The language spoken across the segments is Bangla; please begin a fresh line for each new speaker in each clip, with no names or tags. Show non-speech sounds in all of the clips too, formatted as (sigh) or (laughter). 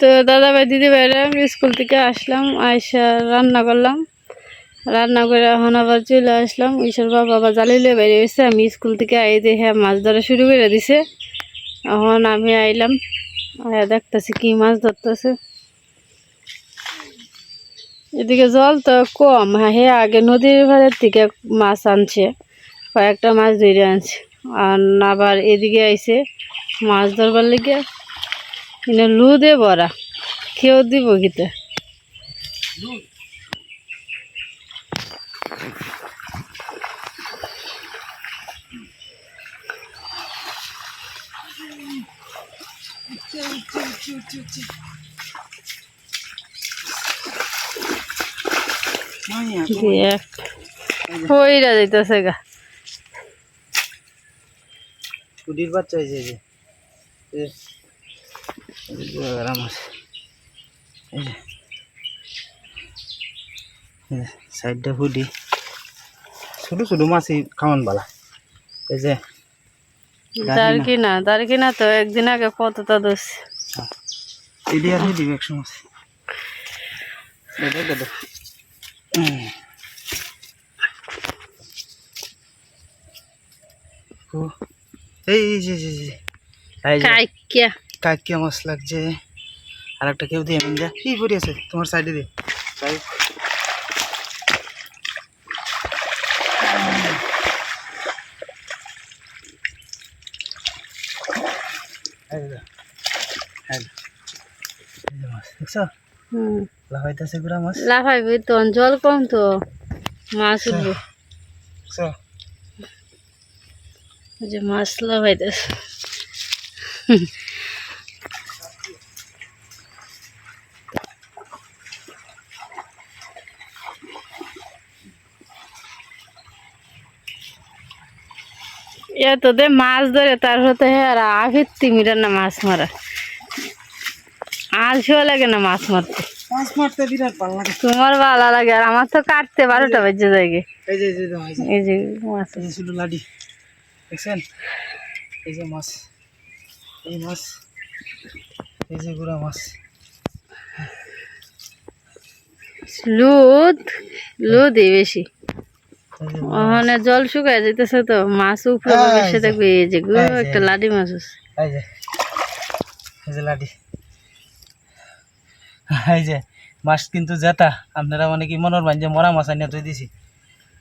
তো দাদা ভাই দিদি ভাইরা স্কুল থেকে আসলাম, আইসা রান্না করলাম। রান্না করে এখন আবার চলে আসলাম। ঈশ্বর বাবা আবার জ্বালিলে বেরিয়ে গেছে আমি স্কুল থেকে আই দেখে মাছ ধরা শুরু করে দিছে। এখন আমি আইলাম। দেখতেছি কি মাছ ধরতেছে। এদিকে জল তো কম। হ্যাঁ আগে নদীর ভাড়ের থেকে মাছ আনছে। কয়েকটা মাছ ধরে আনছে। আর আবার এদিকে আইসে মাছ ধরবার লেগে। এনে লু দে ভরা কেউ দিব কিতে। হইরা যাইতেছে গা।
কুডির বাচ্চা হয়েছে যে। এ- এই যে আরাম আছে। এই যে। এই যে সাইডটা হুডি ছোটো ছোটো মাছই খাওয়ান বালা। এই যে
তার কি না তার কি না তো একদিন আগে কতটা দোষ।
এডি আর হুডি একশো মাছ দেখো দেখো। ও। এই এই যে যে যে। এই যে
কাইকিয়া।
কাকিয়া মাছ লাগছে। আর একটা কেউ দিয়ে মিন যা। কি পড়ে আছে তোমার সাইডে দিয়ে তাই এই যে, এই যে। এই যে মাছ, দেখছ?
হুম।
লাফাইতেছে গুড়া মাছ।
লাফাইবি তো জল কম তো। মাছ উঠবে। যে মাছ লাফাইতেছে এ তোদের মাছ ধরে তার হতে হ্যাঁ আর আফির তিমিরা না মাছ মারা আলসিও লাগে না মাছ মারতে
মাছ মারতে বিরাট ভালো লাগে
তোমার ভালো লাগে আর আমার তো কাটতে বারোটা বাজে যায় গে।
এই যে এই
মাছ
লাডি দেখছেন? এই যে মাছ। এই মাছ। এই যে গুড়া মাছ।
লুদ লুদই বেশি।
এই যে
ওখানে জল শুকায় যেতেছে তো মাছ উপরে বেশি
যে,
থাকবে এই যে গো একটা লাডি মাছ আছে।
এই যে লাডি এই যে মাছ কিন্তু জেতা। আপনারা মানে কি মনের মান যে মরা মাছ আনিয়ে তুই দিছি।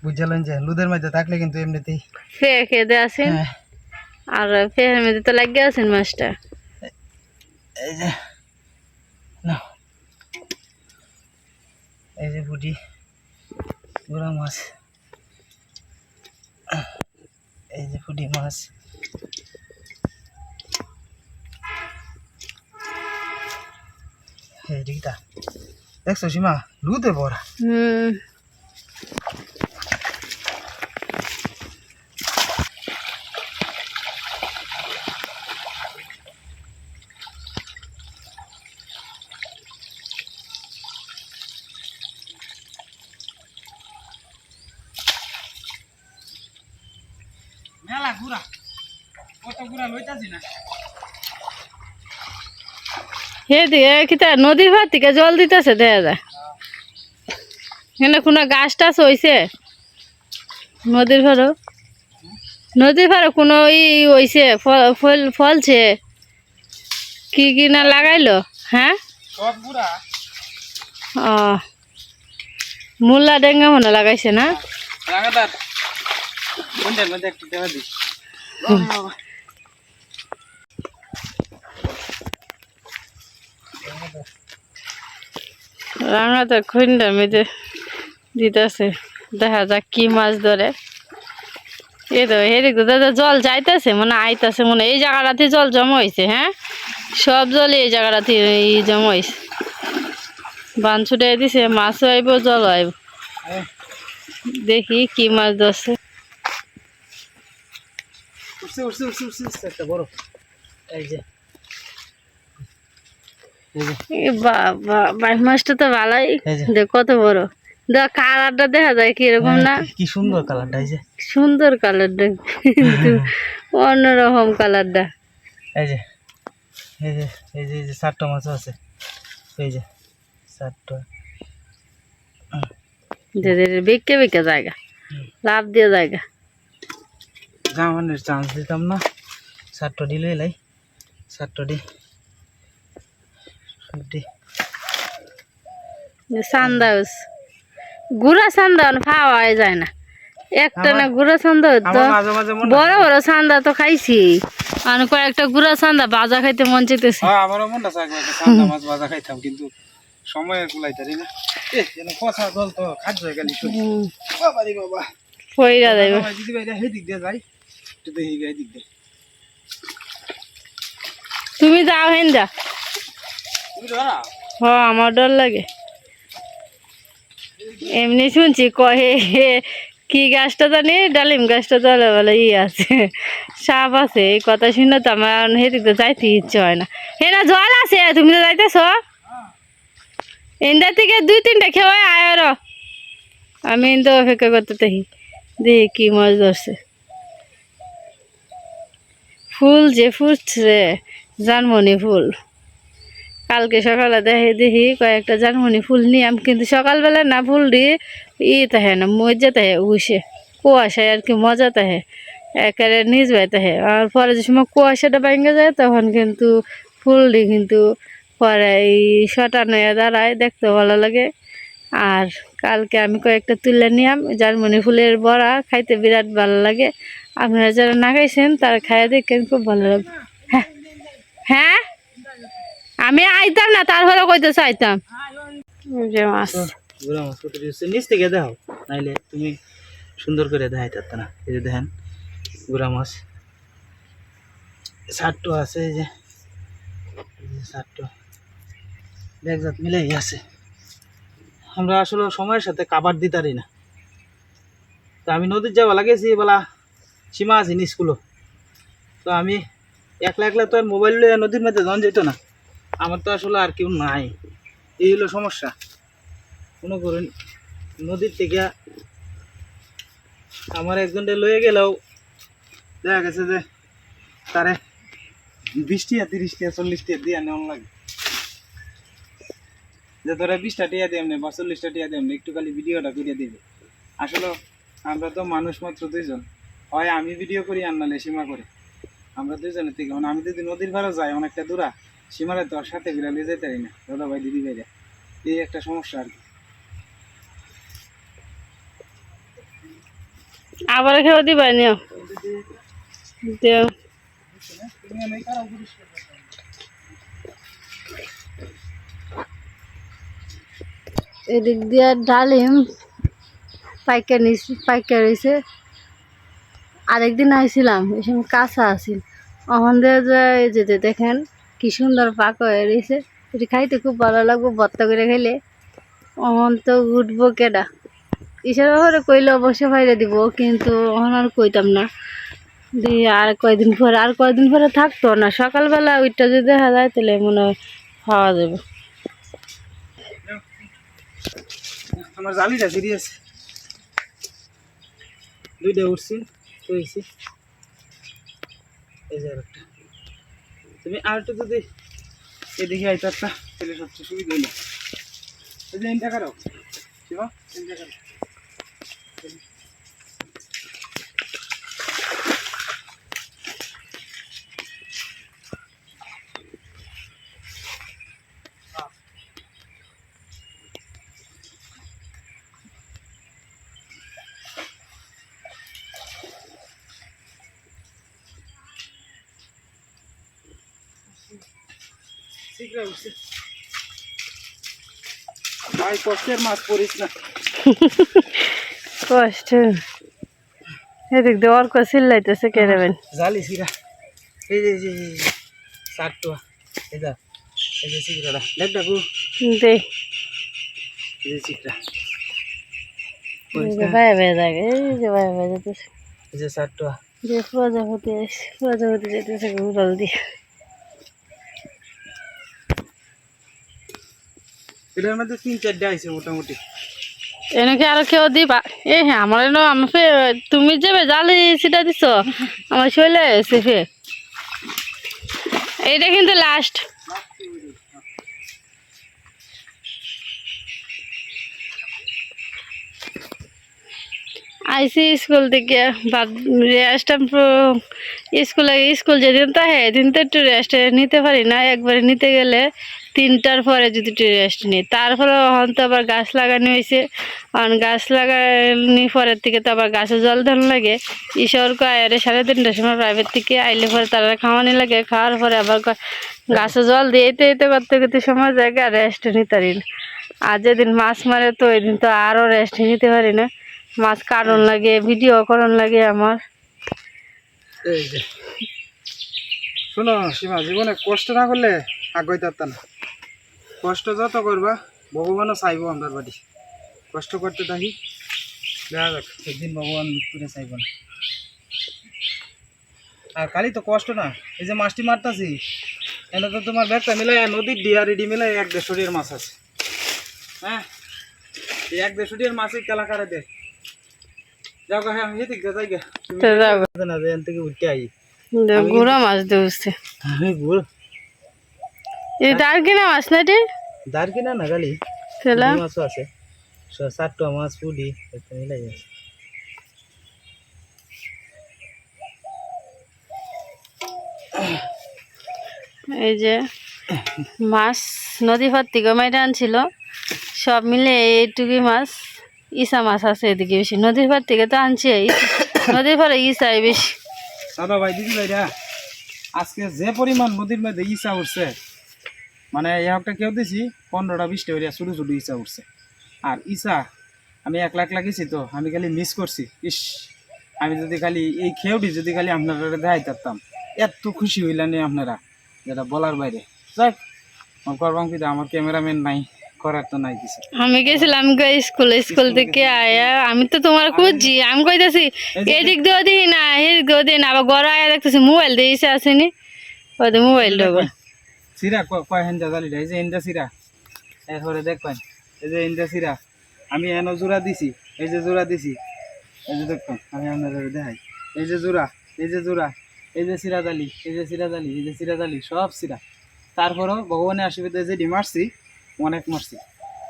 বুঝলেন যে লুদের মধ্যে থাকলে কিন্তু এমনিতেই।
ফেয়ে খেতে আছেন
হ্যাঁ,
আর ফেয়ের মধ্যে তো লাগিয়ে আছেন মাছটা।
এই যে না এই যে বুটি গুড়া মাছ। এই যে ফুটি মাছ। এই দিকটা দেখছ সীমা? লুদে ভরা
হুম।
ঘুরা
হে দিয়ে কিতা নদীর ভাত থেকে জল দিতেছে দেখা যায়। এখানে কোনো গাছ টাছ হয়েছে নদীর ভাড়ো নদীর ভাড়ো কোনো ই হয়েছে ফল ফল- ফলছে? কি কি না লাগাইলো? হ্যাঁ? ও মূল্লা ডেঙ্গা মনে লাগাইছে না?
একটু দেখা
রাঙাতে খুন্ডার মধ্যে দিতেছে। দেখা যাক কি মাছ ধরে। এ তো তো দাদা জল যাইতেছে, মনে আইতাছে মনে। এই জায়গাটাতে জল জমা হয়েছে হ্যাঁ? সব জল এই জায়গাটাতে জমা হয়েছে বান ছুটাই দিছে, মাছও আইব জল আইব। দেখি কি মাছ ধরছে।
উঠছে উঠছে উঠছে উঠছে, একটা বড়। এই যে।
বাইশ মাছটা তো ভালোই। দেখ কত বড়। দেখ কালারটা দেখা যায় কীরকম না?
কি সুন্দর কালারটা এই যে।
সুন্দর কালারটা। কিন্তু (laughs) অন্যরকম কালারটা।
এই যে এই যে এই যে চারটা মাছ আছে। এই যে চারটা
বেঁকে বেঁকে জায়গা। লাভ দিয়ে জায়গা।
জামানের চান্স দিতাম না। চারটা দিলে এলাই চারটা দি দি।
সান্দা গুড়া খাওয়া যায় না। একটা না গুড়া সান্দা
মনে
বড় বড় সান্দা তো খাইছি। আর কয়েকটা গুড়া সান্দা ভাজা খাইতে মন চাইতেছে।
হ্যাঁ আমারও সান্দা মাছ ভাজা খাইতাম কিন্তু সময় কুলাইতারি না। এ যেন পচা জল তো খাদ্য হয়ে গেলি বাবা রে বাবা।
ফইরা যাইব
দিদি ভাই সেই দিক দিয়ে যাই। একটু দেখি গাই দিক দিয়ে।
তুমি যাও হেন যা
তুমি ধরা
হ আমার ডর লাগে। এমনি শুনছি, কহে, কি গাছটা জানি, ডালিম গাছটা চলে বলে ই আছে, সাপ আছে, এই কথা শুনে তো আমার তো যাইতে ইচ্ছে হয় না। হে না, জল আছে, তুমি তো যাইতেছ? এন্দার থেকে দুই তিনটা খেয়ে আয় র। আমি তো অপেক্ষা করতে থাকি দেখি কি মাছ ধরছে। ফুল যে ফুটছে, জানমনি ফুল। কালকে সকালে দেখি দেখি কয়েকটা জানমনি ফুল নিয়াম কিন্তু সকালবেলা না ফুল দিয়ে ই তাহে না মজা তাহে উসে কুয়াশায় আর কি মজা তাহে একেবারে নিজ তাহে আর পরে যে সময় কুয়াশাটা ভেঙে যায় তখন কিন্তু ফুল দি কিন্তু পরে এই শটানো দাঁড়ায়, দেখতে ভালো লাগে। আর কালকে আমি কয়েকটা তুলে নিয়াম জারমনি ফুলের বড়া খাইতে বিরাট ভালো লাগে। আপনারা যারা না খাইছেন তারা খাইয়া দেখেন, খুব ভালো লাগে হ্যাঁ হ্যাঁ? আমি আইতাম না, তারপরে কইতে চাইতাম যে মাছ।
গুড়া মাছ কত দিচ্ছে নিচ থেকে দাও নাইলে তুমি সুন্দর করে দেখাই থাকত না। এই যে দেখেন, গুড়া মাছ। ষাটটো আছে, এই যে। এই যে ষাটটো ব্যাগজাত মিলেই আছে। আমরা আসলে সময়ের সাথে কাবার দিতারি না। তো আমি নদীর যাওয়া লাগেছি বলা সীমা আছে স্কুলও তো আমি একলা একলা তো আর মোবাইল লইয়া নদীর মধ্যে জন যেত না। আমার তো আসলে আর কেউ নাই। এই হলো সমস্যা। মনে করেন, নদীর থেকে আমার একজনটা লয়ে গেলেও দেখা গেছে যে তারে বিশ টিয়া তিরিশ টিয়া চল্লিশ টিয়া দিয়ে নেওয়ান লাগে। যে তোরা বিশটা টিয়া দিয়ে এমনি বা চল্লিশটা টিয়া দিয়ে এমনি, একটু খালি ভিডিওটা করে দিবে। আসলে আমরা তো মানুষ মাত্র দুইজন। হয় আমি ভিডিও করি আর নাহলে সীমা করে। আমরা দুইজনের থেকে মানে আমি যদি নদীর ভাড়া যাই অনেকটা দূরা সীমারে তো আর সাথে বিড়ালে যেতে পারি না। দাদা ভাই দিদি ভাইরা। এই একটা সমস্যা আর কি।
আবার খেয়ে দিবা নিও দেও। এদিক দিয়ে ডালিম পাইকার নিছি পাইকার হয়েছে আরেকদিন আইছিলাম এই সময় কাঁচা আছিল। অহন দিয়ে যে এই যে যে দেখেন কি সুন্দর পাক হয়ে রয়েছে এটি খাইতে খুব ভালো লাগবো, ভর্তা করে খাইলে। অহন তো উঠবো কেডা? ইশারা করে কইলে অবশ্যই বাইরে দিব, কিন্তু অহন আর কইতাম না। দিয়ে আর কয়দিন পরে, আর কয়দিন পরে থাকতো না। সকালবেলা ওইটা যদি দেখা যায়, তাহলে মনে হয় খাওয়া যাবে।
আমার জালিটা সিরিয়াস দুইটা উঠছি হয়েছি এই যে তুমি আর একটু যদি এদিকে আইতে একটা তাহলে সবচেয়ে সুবিধা হইল। এই যে ইনটা কারও শিবা, এনটা কারও ভাই কষ্টের মাছ পড়িস না
কষ্ট এদিক দিয়ে অর্ক চিল্লাইতেছে কে দেবেন
জালি সিরা এই যে এই যে এই যে সাতটা এই যা এই যে সিগড়াটা দেখ ডাকু
দে
এই যে সিগড়া
এই যে ভাই ভাই থাকে এই যে ভাই ভাই যেতেছে
এই যে সাতটা
যে প্রজাপতি আসে প্রজাপতি যেতেছে উড়াল দিয়ে
এটার মধ্যে তিন চারটা আছে মোটামুটি।
এনেকে আরও কেউ দিবা? এ হ্যাঁ আমার এনো আমি ফে- তুমি যাবে জালি সেটা দিছ, আমার শৈলে এসে ফে। এইটা কিন্তু লাস্ট আইসি স্কুল থেকে বাদ রেস্ট স্কুলে স্কুল যেদিন থাকে, এদিন তো একটু রেস্ট নিতে পারি না, একবারে নিতে গেলে তিনটার পরে যদি একটু রেস্ট নিই। তারপরে হন তো আবার গাছ লাগানো হয়েছে। কারণ গাছ লাগানি পরের থেকে তো আবার গাছে জল ধান লাগে। ঈশ্বর কয়ে সাড়ে তিনটার সময় প্রাইভেট থেকে আইলে পরে তারা খাওয়ানি লাগে। খাওয়ার পরে আবার গাছে জল দিয়ে এতে এতে করতে করতে সময় জায়গা রেস্ট নিতে না। আর যেদিন মাছ মারে তো ওই দিন তো আরও রেস্ট নিতে পারি না। মাছ কারণ লাগে ভিডিও করণ লাগে আমার।
শোনো সীমা, জীবনে কষ্ট না করলে পারতাম না। কষ্ট যত করবা ভগবানও চাইব আমার বাড়ি কষ্ট করতে থাকি। দেখা যাক একদিন ভগবান করে চাইব না। আর খালি তো কষ্ট না এই যে মাছটি মারতাছি এনে তো তোমার ব্যাগটা মিলাই নদীর ডিয়ারিডি মিলাই এক দেড়শোটির মাছ আছে। হ্যাঁ? এক দেড়শোটির মাছই কেলা করে দে। যাও হ্যাঁ এদিক দিয়ে যাই গে। না যে থেকে উঠতে আই।
গুড়া মাছ দিচ্ছে
আমি গুড়
এই তার কিনা মাছ না রে
দাঁড় কিনা না গালি? মাছও আছে। স- চারটা মাছ মিলাই আছে।
এই যে মাছ নদী পার থেকে মাইটা আনছিল সব মিলে এইটুকুই মাছ ইসা মাছ আছে এদিকে বেশি। নদীর পার থেকে তো আনছি নদীর পারে ইসাই বেশি।
দাদা ভাই দিদি ভাইরা আজকে যে পরিমাণ নদীর মধ্যে ইসা উঠছে মানে একটা কেউ দিছি পনেরোটা বিশটা হইয়া ছোটো ছোটো ইসা উঠছে। আর ইসা আমি এক লাখ গেছি তো আমি খালি মিস করছি। ইস আমি যদি খালি এই খেউটি যদি খালি আপনারা দেখাই থাকতাম এত খুশি হইলেন আপনারা যেটা বলার বাইরে। যাক আমার করবাম কিন্তু আমার ক্যামেরাম্যান নাই করার তো নাই কিছু।
আমি গেছিলাম স্কুলে স্কুল থেকে আয়া আমি তো তোমার খুঁজছি আমি কইতাছি এদিক দিয়ে দিই না এদিক দিয়েও দিই না আবার গড় আয়া দেখতেছি মোবাইল দিয়ে ইসে আসেনি ওদের মোবাইল দেবো।
সিরা কয় হেন জাজালিটা এই যে ইন্দা সিরা এরপরে দেখবেন এই যে ইন্দা সিরা আমি এনো জোড়া দিছি এই যে জোড়া দিছি এই যে দেখবেন আমি আপনাদের দেখাই এই যে জোড়া এই যে জোড়া এই যে সিরা জালি এই যে সিরা জালি এই যে সিরা জালি সব সিরা তারপরও ভগবানের আশীর্বাদে যে মারছি অনেক মারছি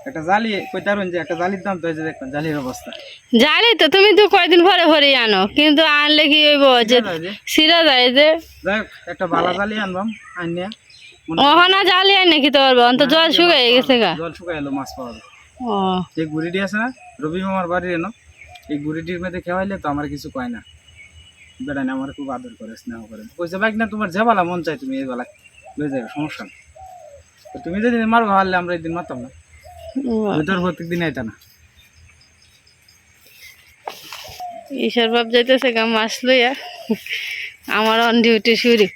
একটা জালি কইতারুন যে একটা জালির দাম তো এই যে দেখবেন জালির অবস্থা
জালি তো তুমি তো কয়দিন পরে পরে আনো কিন্তু আনলে কি হইব যে সিরা যায় যে
হোক, একটা বালা জালি আনবাম আনিয়া
জালি আই নাকি অন্ত জল শুকাই গেছে গা।
জল শুকাই এলো মাছ পাওয়া
ও।
এই গুড়িটি আছে না রবি মামার বাড়ির এনো এই গুড়িটির মধ্যে খেওয়াইলে তো আমার কিছু কয় না। বেড়ানি আমার খুব আদর করে স্নেহ করে। কইছে বাইক না তোমার মন চাই তুমি এই বেলা লয়ে যাবে সমস্যা তো তুমি যদি মারবো হারলে আমরা একদিন মারতাম না। ভিতর প্রত্যেক দিন আইতা না।
ঈশ্বর বাপ যাইতেছে গা মাছ লইয়া। আমার অন ডিউটি শুরু।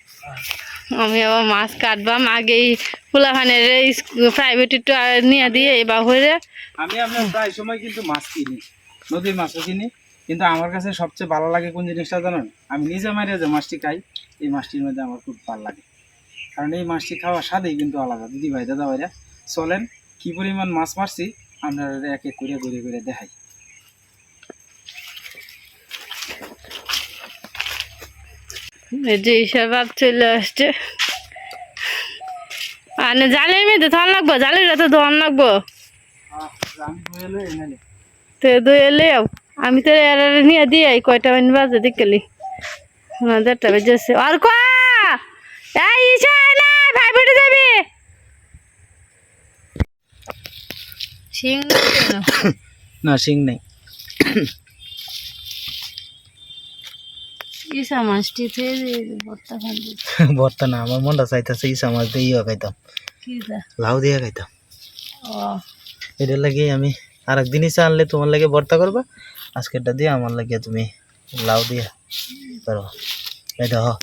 আমি আবার মাছ কাটবাম, আগেই ফুলাখানের প্রাইভেট একটু নিয়ে দিয়ে বা হয়ে
আমি আপনার প্রায় সময় কিন্তু মাছ কিনি, নদীর মাছও কিনি, কিন্তু আমার কাছে সবচেয়ে ভালো লাগে কোন জিনিসটা জানেন? আমি নিজে মারিয়ে যে মাছটি খাই, এই মাছটির মধ্যে আমার খুব ভালো লাগে। কারণ এই মাছটি খাওয়ার স্বাদেই কিন্তু আলাদা দিদি ভাই দাদা ভাইরা চলেন, কি পরিমাণ মাছ মারছি আপনারা এক এক করে ঘুরে ঘুরে দেখাই।
যে ঈশ্বর চলে আসছে আর না জালের মেয়েতে ধন লাগবো জালের তো ধন লাগবো তো দুই এলে আমি তো এর নিয়ে দিয়ে আই কয়টা বাজে বাজে দেখলি দেড়টা বেজেছে আর ক এই ইসা না ভাই বেটে যাবি শিং
না শিং নেই
ইসা মাছটি থেকে ভর্তা খান (laughs)
ভর্তা না আমার মনটা চাইতেছে ইসা মাছ দিয়ে ইয়া খাইতাম। লাউ দিয়ে খাইতাম। এটার লাগে আমি আর একদিন ইসা আনলে তোমার লাগে ভর্তা করবা আজকেরটা দিয়ে আমার লাগে তুমি লাউ দিয়ে করো এই দেখো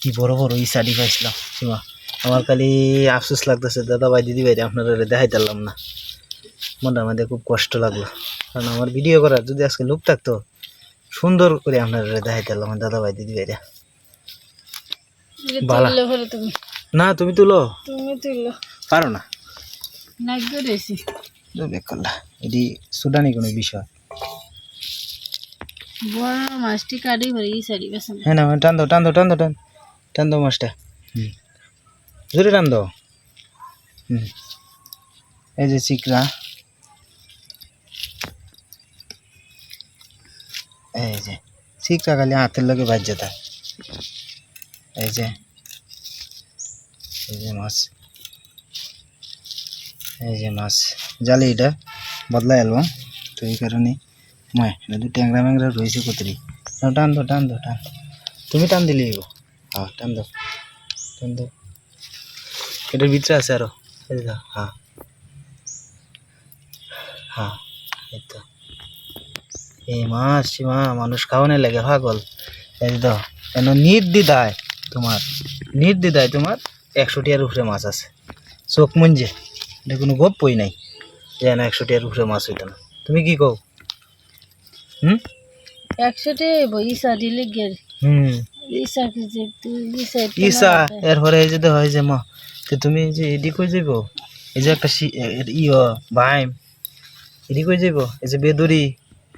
কি বড় বড় ইসাডি পাইছিলাম সীমা আমার খালি আফসোস লাগতেছে দাদা ভাই দিদি ভাই আপনারা দেখাই পারলাম না। মনটার মধ্যে খুব কষ্ট লাগল। কারণ আমার ভিডিও করার যদি আজকে লোক থাকতো সুন্দর করে আপনারা দেখাই পারলাম দাদা ভাই দিদি ভাইরা না তুমি তুলো।
তুমি তুললো।
পারো না। এটি সুডানি কোনো বিষয়।
মাছটি কাটি ভরে এই
হ্যাঁ না টান দাও টান দাও টান দাও টান। টান দাও মাছটা। হুম। জোরে টান দাও। হুম। এই যে চিকরা। এই যে চিকরা খালি হাতের লগে বাজ যেতা এই যে এই যে মাছ। এই যে মাছ। জালি এটা বদলাই এলো তো এই কারণে মই এটা দু ট্যাংরা ম্যাংরা রয়েছে কতরি। টান দাও টান দাও টান তুমি টান দিলেই গো হ্যাঁ টান দাও টান দাও এটার ভিতরে আছে আরও। হ্যাঁ। হ্যাঁ এই তো। এই মাছ সীমা মানুষ খাওয়ানো লাগে পাগল। এই দাও কেন নির্দিদায় তোমার নির্দিদায় তোমার একশো টিয়ার উপরে মাছ আছে। চোখ মুঞ্জে এটা কোনো গপ্পই নাই। যে না একশো টিয়ার উপরে মাছ হইতো না। তুমি কি কও? হুম?
একশোটে ইসা দিলে গের
হুম।
ইসা
এরপরে এই যে দেখো এই যে মা তো তুমি যে এডি কই যাইব? এই যে একটা ইয় বাইম এডি কই যাইব? এই যে বেদুরি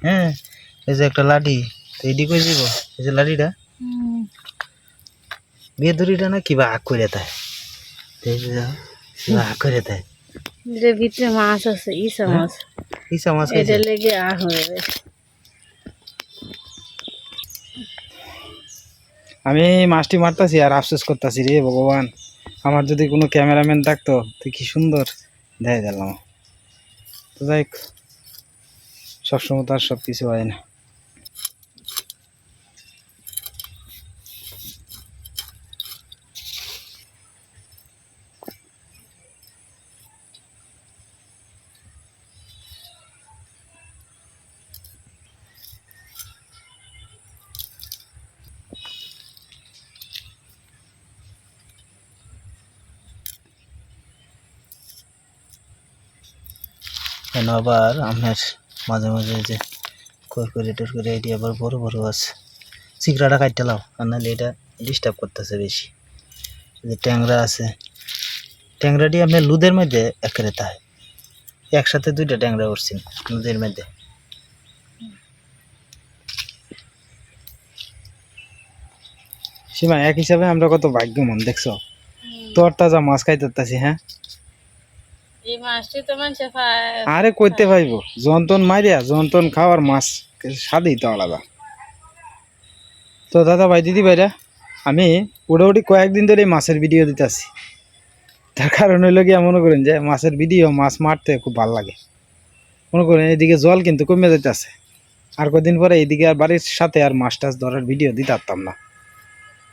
হ্যাঁ এই যে একটা লাঠি তো এডি কই যাইব? এই যে লাঠিটা? বেদুরিটা না কিবা আগ করে দেয়? তো এই যে দেখো, কিবা আগ করে দেয়?
এটার ভিতরে মাছ আছে ইসা মাছ।
ইসা মাছ
এটা লেগে আ হয়ে
আমি মাছটি মারতাছি আর আফসোস করতেছি রে ভগবান। আমার যদি কোনো ক্যামেরাম্যান থাকতো তো কি সুন্দর। দেখাই দিলাম তো যাই সবসময় তো আর সব কিছু হয় না। আবার আপনার মাঝে মাঝে যে করে টোর করে এটি আবার বড় বড় আছে। চিকড়াটা কাটতে লাও আর নাহলে এটা ডিস্টার্ব করতেছে বেশি। যে ট্যাংরা আছে ট্যাংরাটি আপনার লুদের মধ্যে একেরে তাই একসাথে দুইটা ট্যাংরা উঠছেন লুদের মধ্যে। সীমা এক হিসাবে আমরা কত ভাগ্যবান দেখছ? তোর তাজা মাছ খাইতেছি হ্যাঁ
এই মাছটি তো মানুষে খায়
আরে কইতে পাইব, যন্তন মারিয়া যন্তন খাওয়ার মাছ, স্বাদই তো আলাদা। তো দাদা ভাই, দিদি ভাইরা, আমি মোটামুটি কয়েকদিন ধরে মাছের ভিডিও দিতেছি। তার কারণ হইল গিয়া মনে করেন যে মাছের ভিডিও, মাছ মারতে খুব ভালো লাগে। মনে করেন এদিকে জল কিন্তু কমে যাইতেছে। আর কদিন পরে এইদিকে আর বাড়ির সাথে আর মাছ টাছ ধরার ভিডিও দিতে পারতাম না।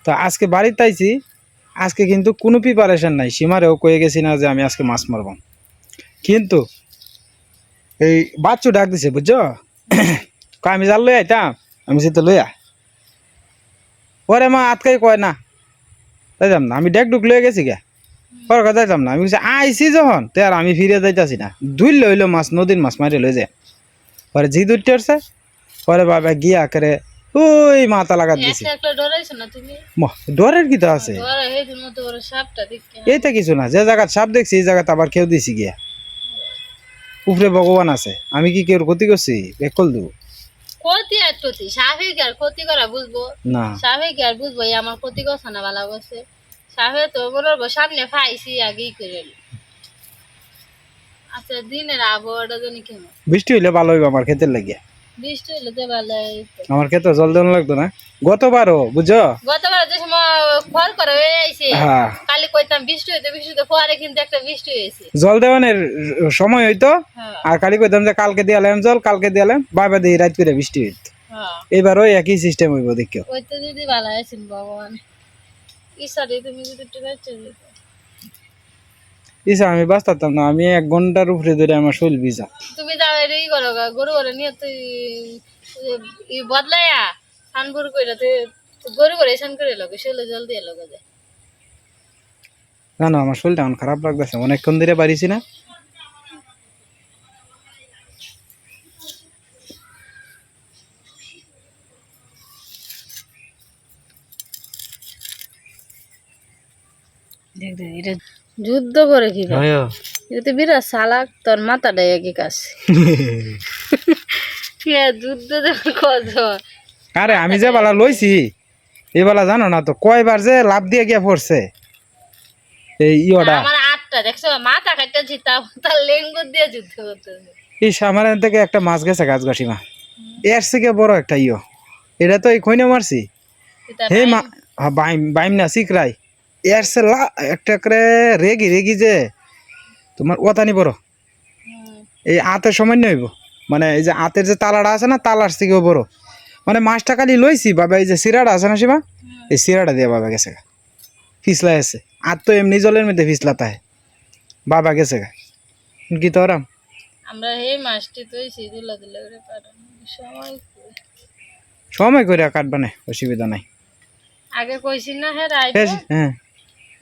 তো আজকে বাড়িতে আইছি, আজকে কিন্তু কোনো প্রিপারেশন নাই। সীমারেও কয়ে গেছি না যে আমি আজকে মাছ মারব। কিন্তু এই বাচ্চু ডাক দিছে বুঝছ? (coughs) আমি জাল লই আইতাম? আমি সে তো লইয়া। ওরে মা আতকাই কয় না। যাইতাম না আমি ডেক ডুক লয়ে গেছি গে ওর কথা যাইতাম না আমি বলছি আইসি যখন তে আর আমি ফিরে যাইতাছি না। দুই লইলো মাছ নদীর মাছ মারি লই যায়। পরে জি দুইটি আসছে পরে বাবা গিয়া করে ওই মাথা লাগাত দিছি। ডরের কি তো আছে?
ওর
এইটা কিছু না যে জায়গায় সাপ দেখছি এই জায়গাতে আবার কেউ দিছি গিয়া। উপরে ভগবান আছে। আমি কি কেউ ক্ষতি করছি? বেকল দু।
ক্ষতি আর ক্ষতি। কি আর ক্ষতি করা বুঝব?
না।
আর বুঝব আমার ক্ষতি করছে না ভালো করছে। সাপে তো বলব সামনে ফাইছি আগেই করে। আচ্ছা দিনের আবহাওয়াটা জানি কেমন।
বৃষ্টি হইলে ভালো হইব আমার ক্ষেতের লাগিয়া
বৃষ্টি হলে তো ভালো
আমার ক্ষেতে জল দেওয়া লাগতো না। গতবারও বুঝছ?
গতবার যে সময় ফল করে হয়ে আইছে
হ্যাঁ।
কালি কইতাম বৃষ্টি হইতে বৃষ্টি হইতে পরে কিন্তু একটা বৃষ্টি হয়েছে
জল দেওয়ানের সময় হইতো
হ্যাঁ।
আর খালি কইতাম যে কালকে দিয়ালাম জল কালকে দিয়ালাম বাবা দিয়ে রাত করে বৃষ্টি হইতো।
হ্যাঁ।
এবার ওই একই সিস্টেম হইব দেখিও
ওই তো যদি ভালো আছেন ভগবান ইসারে তুমি যদি একটু
ইসা আমি বাঁচতাম না আমি এক ঘণ্টার উপরে ধরে আমার শরীর ভিজা।
তুমি যাও করো গা, গরু করে নিয়ে তুই ই বদলাইয়া সানপুর কইরা তুই গরু করে সান করে লোক সেগুলো জল দিয়ে লোক যায়
জানো আমার শরীরটা এখন খারাপ লাগতেছে অনেকক্ষণ ধরে বাড়িছি না।
দেখ দেখ এটা যুদ্ধ করে কি
হয়।
বিরাট সালাক তোর মাথাটাই একই কাজ। যুদ্ধ কত
আরে আমি যে বালা লইছি এই বালা জানো না তো কয়বার যে লাভ দিয়ে গিয়া পড়ছে। এই ইয়োটা
আমার আটটা দেখছ? মাথা কাটতে জিতাম তার লেঙ্গুর দিয়ে যুদ্ধ করতেছে
এই সামানের থেকে একটা মাছ গেছে গাছ গাছিমা এর থেকে বড় একটা ইয়ো। এটা তো এই খৈনে মারছি। হে মা হ্যাঁ, বাইম বাইম না শিকরাই এর সে লা একটা করে রেগি রেগি যে তোমার ওতানি বড়। এই আতের সময় নইব মানে এই যে আতের যে তালাটা আছে না তালার থেকেও বড়। মানে মাছটা খালি লইছি বাবা এই যে সিরাটা আছে না সীমা এই সিরাটা দিয়ে বাবা গেছে গা। ফিসলা আছে। আর তো এমনি জলের মধ্যে ফিসলা তাই বাবা গেছে গা। কি তোরাম
আমরা এই মাছটি তৈছি দুলা দুলা করে সময়।
সময় করে কাটবা না অসুবিধা নাই।
আগে কইছি না হ্যাঁ
হ্যাঁ।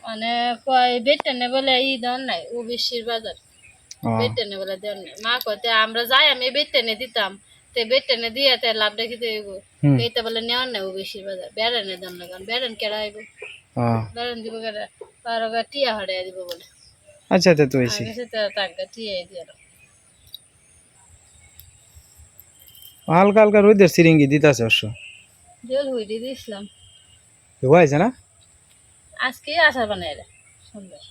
মানে কয় বেটে নে বলে ই দন নাই ও বেশির বাজার।
ও,
বেটে নে বলে দেন নাই। মা কতে আমরা যাই আমি বেটে নে দিতাম। তে বেটে নে দিয়ে তে লাভ দেখিতে হইব। এইটা বলে নেওয়ার নাই ও বেশির বাজার বেড়ানে দেন না কারণ বেড়ান কেডা আইব।
ও,
বেড়ান দিব কেডা বারো গা টিয়া হড়ে দিব বলে।
আচ্ছা তো তো হয়েছি
আগে সে তো টাকা টিয়া দিয়ে
হালকা হালকা রোদের সিরিঙ্গি দিতেছে অবশ্য।
জল হুইডি দিয়েছিলাম
হয়েছে না?
আজকে আচার বানাই রে সুন্দর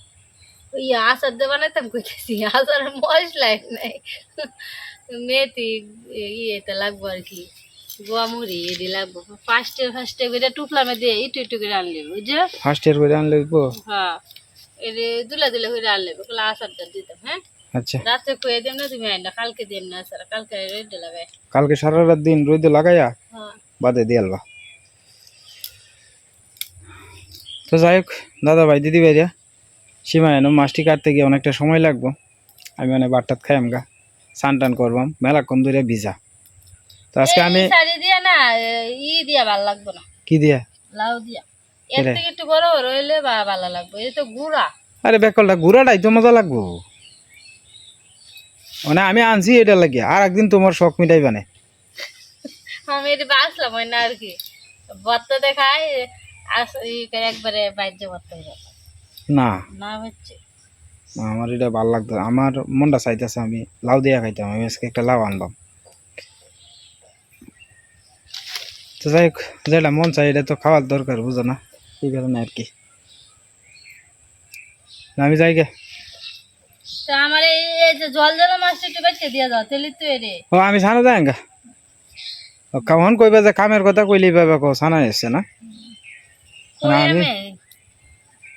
ওই আচার দিয়ে বানাইতাম কইতেছি আচার মশলাই নাই। মেথি ইয়েতে লাগবো আর কি গোয়ামুড়ি এদি লাগবো। ফার্স্টে ফার্স্টে করে টুকলামে দিয়ে ইটু ইটু করে আনলে বুঝছ?
ফার্স্ট ইয়ার করে আনলে
হ্যাঁ এদি দুলা দুলা করে আনলে ওগুলো আচারটা দিতাম হ্যাঁ?
আচ্ছা।
রাতে খুঁয়ে দেম না তুমি আইনা কালকে দিম না আচার কালকে রেডি লাগাই
কালকে সারা রাত দিন রোদে লাগাইয়া
হ্যাঁ।
বাদে দিয়ে আলবা তো যাই হোক দাদা ভাই দিদি ভাইরা সীমা এনো মাছটি কাটতে গিয়ে অনেকটা সময় লাগবো। আমি মানে বাটটাত খাই গা স্নান টান করবাম মেলাক্ষণ ধরে ভিজা। তো আজকে আমি
শাড়ি দিয়া না ই দিয়া ভালো লাগবো না।
কি দিয়া?
লাউ দিয়া। এর থেকে একটু বড় বড় ভালো লাগবে এটা তো গুড়া।
আরে বেকলটা তো মজা লাগবো। মানে আমি আনছি এটা লাগিয়া আর একদিন তোমার শখ মিটাই বানে
আমি এটা বাঁচলাম না আর কি। ভর্তা দেখায় আস ই করে একবারে বাইরে ভর্তা
না।
না হচ্ছে।
আমার এটা ভালো লাগতো আমার মনটা চাইতেছে আমি লাউ দিয়া খাইতাম আমি আজকে একটা লাউ আনবাম। তো যাই হোক যেটা মন চাই এটা তো খাওয়ার দরকার বুঝো না? এই কারণে আর কি। আমি যাই গে।
তো আমার এই যে জল জল মাছটা একটু বেঁচে দিয়ে দাও তেলি তো এরে।
ও আমি সানা যাই গা। ও কখন কইবা যে কামের কথা কইলেই বাবা কো সানা এসছে না?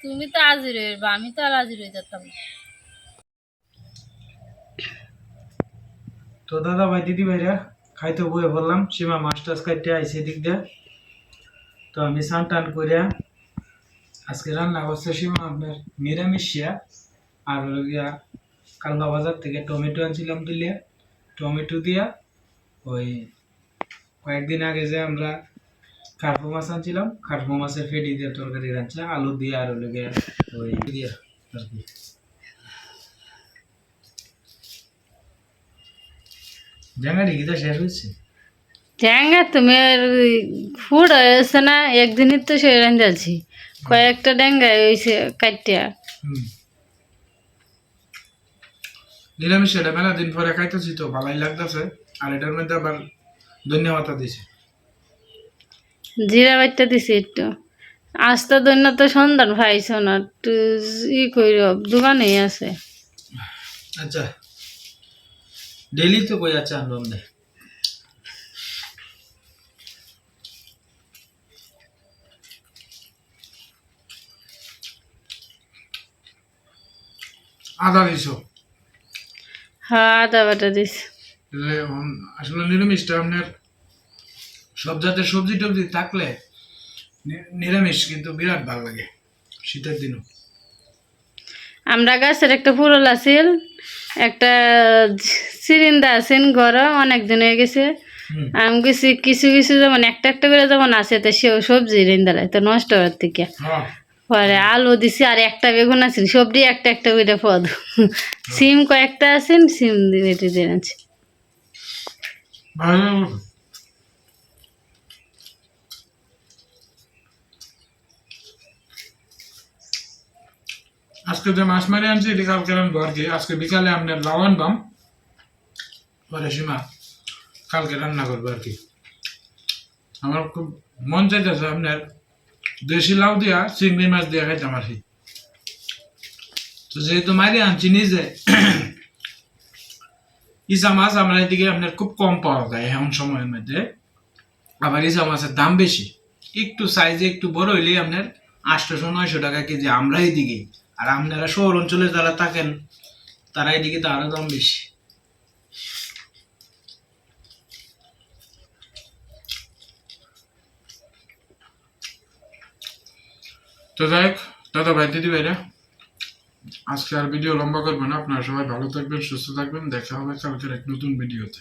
তুমি তো হাজির হইবা আমি তো আর হাজির হয়ে যেতাম
তো দাদা ভাই দিদি ভাইরা খাইতে বয়ে বললাম সীমা মাছ টাছ খাইতে আইসে দিক দিয়ে। তো আমি স্নান টান করিয়া আজকে রান্না করছে সীমা আপনার নিরামিষিয়া আর হলো গিয়া কালনা বাজার থেকে টমেটো আনছিলাম তুলিয়া টমেটো দিয়া ওই কয়েকদিন আগে যে আমরা কার্পো মাছ আনছিলাম কার্পো মাছের ফেডি দিয়ে তরকারি রাঁধছে আলু দিয়ে আর হলো গিয়া ওই দিয়া আর কি। জাঙ্গারি গীতা শেষ হয়েছে?
ঠ্যাঙ্গা তুমি আর ফুড হয়েছে না একদিনই তো সে রান্ধাছি কয়েকটা ড্যাঙ্গা হয়েছে কাটিয়া
নিরামিষ এটা মেলা দিন পরে খাইতেছি তো ভালোই লাগতেছে। আর এটার মধ্যে আবার ধন্যবাদ দিছে।
জিরা বাইটটা দিছি একটু। আস্তা দৈন্য তো সন্ধান পাইছ না একটু ই কইর দোকানেই আছে।
আচ্ছা। ডেলি তো কই আছে আনন্দে আদা দিছো?
হ্যাঁ আদা বাটা দিছি।
আসলে নিরামিষটা আপনার সব জাতের সবজি টবজি থাকলে নিরামিষ কিন্তু বিরাট ভালো লাগে শীতের দিনও।
আমরা গাছের একটা ফুরল আছিল একটা সিরিন্দা আছেন ঘর অনেক দিন হয়ে গেছে। আমি গেছি কিছু কিছু যেমন একটা একটা করে যেমন আছে তো সেও সবজি রেন্দালাই তো নষ্ট হওয়ার থেকে।
হ্যাঁ।
পরে আলু দিছি আর একটা বেগুন আছে সবজি একটা একটা করে পদ। সিম কয়েকটা আছেন সিম দিয়ে এটি দিয়ে আনছি
ভালো আজকে যে মাছ মারি আনছি, এটি কালকে রানবো আর আজকে বিকালে আপনার লাউ আনবাম পরে সীমা। কালকে রান্না করব আর কি। আমার খুব মন চাইতেছে আপনার দেশি লাউ দিয়া চিংড়ি মাছ দিয়া খাইতাম আর কি। তো যেহেতু মারি আনছি নিজে ইসা মাছ আমরা এদিকে আপনার খুব কম পাওয়া যায় এমন সময়ের মধ্যে। আবার ইসা মাছের দাম বেশি। একটু সাইজে একটু বড় হইলেই আপনার আটশোশো নয়শো টাকা কেজি আমরা এদিকে আর আপনারা শহর অঞ্চলে যারা থাকেন, তারা এদিকে তো আরও দাম বেশি। তো যাই হোক, দাদা ভাই, দিদি ভাইরা, আজকে আর ভিডিও লম্বা করবেন আপনারা সবাই ভালো থাকবেন, সুস্থ থাকবেন। দেখা হবে কালকের এক নতুন ভিডিওতে।